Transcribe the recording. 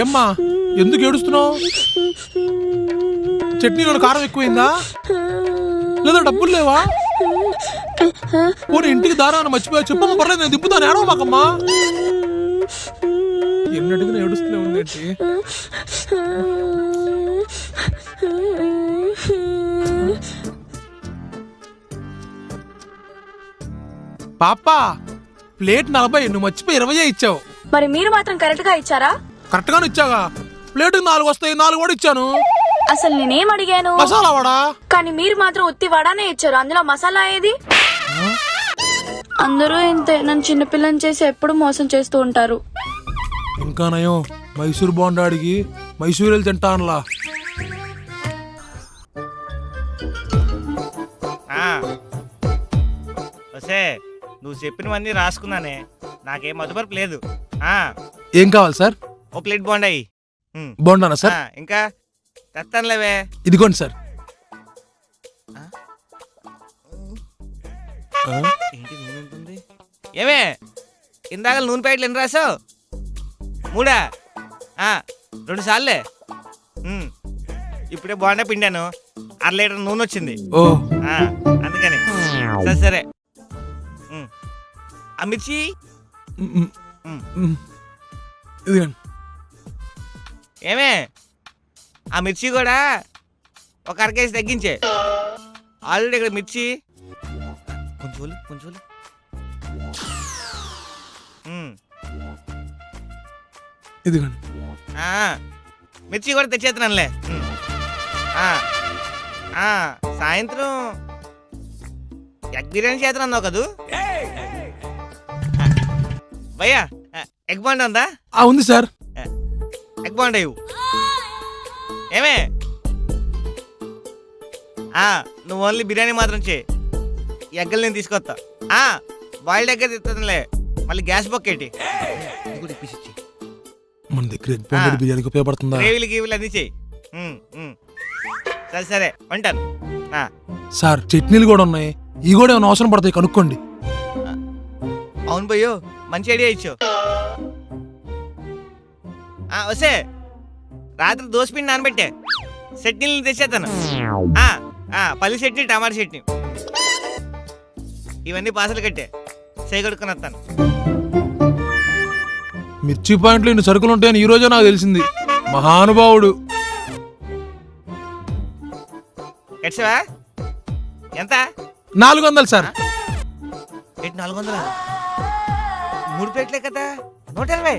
ఏమ్మా ఎందుకు ఏడుస్తున్నావు? చట్నీలో కారం ఎక్కువైందా? లేదా డబ్బులు లేవా? పోనీ ఇంటికి దారాన్ని మర్చిపోయా చెప్పమ్మ పర్లేదు నేను దిప్పుతాను ఏడవ మాకమ్మా. ఎన్ని ఏడుస్తూనే ఉందేంటి పాపా ప్లేట్ నలభై నువ్వు మర్చిపోయి ఇరవై ఇచ్చావు. మరి మీరు మాత్రం కరెక్ట్గా ఇచ్చారా? కరెక్ట్ గానే ఇచ్చాగా ప్లేట్ నాలుగు వస్తాయి నాలుగు కూడా ఇచ్చాను. అసలు నేనేం అడిగాను? మసాలా వడా? కానీ మీరు మాత్రం ఉత్తి వడానే ఇచ్చారు. అందులో మసాలా ఏది? అందరూ ఇంతే. నన్ను చిన్నపిల్లని చేసి ఎప్పుడు మోసం చేస్తూ ఉంటారు. ఇంకా నయం. మైసూర్ బోండా అడిగి మైసూర్ వెళ్ళి తింటానులా. ఆ. వసే. నువ్వు చెప్పినవన్నీ రాసుకున్నానే. నాకేం మధుపరపు లేదు. ఆ. ఏం కావాలి సార్? ఓ ప్లేట్ బాగుండాయి బోండానా సార్? ఇంకా? తెస్తానులేవే ఇదిగోండి సార్. ఆ? ఏంటి నూనె ఎంత ఉంది? ఏమే ఇందాక నూనె ప్యాకెట్లు ఎన్ని రాసావు? మూడా? ఆ, రెండు సార్లే. ఉమ్. ఇప్పుడే బాగుండా పిండాను. అర లీటర్ నూనె వచ్చింది. ఓ. ఆ, అందుకని. సరే సరే. ఆ మిర్చి. ఇదిగోండి ఏమే? ఆ మిర్చి కూడా ఒక అర కేజీ తగ్గించే. ఆల్రెడీ ఇక్కడ మిర్చి. కొంచెం కొంచెం. ఇదిగోండి. ఆ, మిర్చి కూడా తెచ్చేస్తున్నానులే. ఆ, సాయంత్రం. ఎగ్ బిర్యానీ చేస్తున్నావు కదూ? భయ్యా ఎగ్ బాండ్ ఉందా? ఆ ఉంది సార్. ఎగ్ బాండ్ ఇవ్వు. ఏమే? ఆ, నువ్వు ఓన్లీ బిర్యానీ మాత్రం చేయి. ఎగ్గలు నేను తీసుకొస్తా. ఆ, బాయిల్డ్ ఎగ్ తెస్తుందిలే మళ్ళీ గ్యాస్ బొక్క ఏంటి ఇది కూడా ఇప్పించి ఇచ్చేయ్. మన దగ్గర ఎగ్ బోండా. బిర్యానీకి ఉపయోగపడుతుందా? గ్రేవీలు గీవీలు అన్నీ ఉమ్, ఉమ్. సరే సరే ఉంటాను సార్ చట్నీలు కూడా ఉన్నాయి. ఇవి కూడా ఏమైనా అవసరం పడతాయి కనుక్కోండి. అవును భయ్యో. మంచి ఐడియా ఇచ్చావు. ఆ, వస్తే రాత్రి దోశపిండి నానబెట్టే. చట్నీలు తెచ్చేస్తాను. ఆ, ఆ, పల్లి చట్నీ టమాటా చట్నీ. ఇవన్నీ పాసలు కట్టే. చేయగడుకుని వస్తాను. మిర్చి పాయింట్లు ఇన్ని సరుకులు ఉంటాయని ఈ రోజే నాకు తెలిసింది. మహానుభావుడు. కట్సావా ఎంత? నాలుగు వందలు సార్. నాలుగు వందల? మూడు ప్లేట్లే కదా? నూట ఇరవై.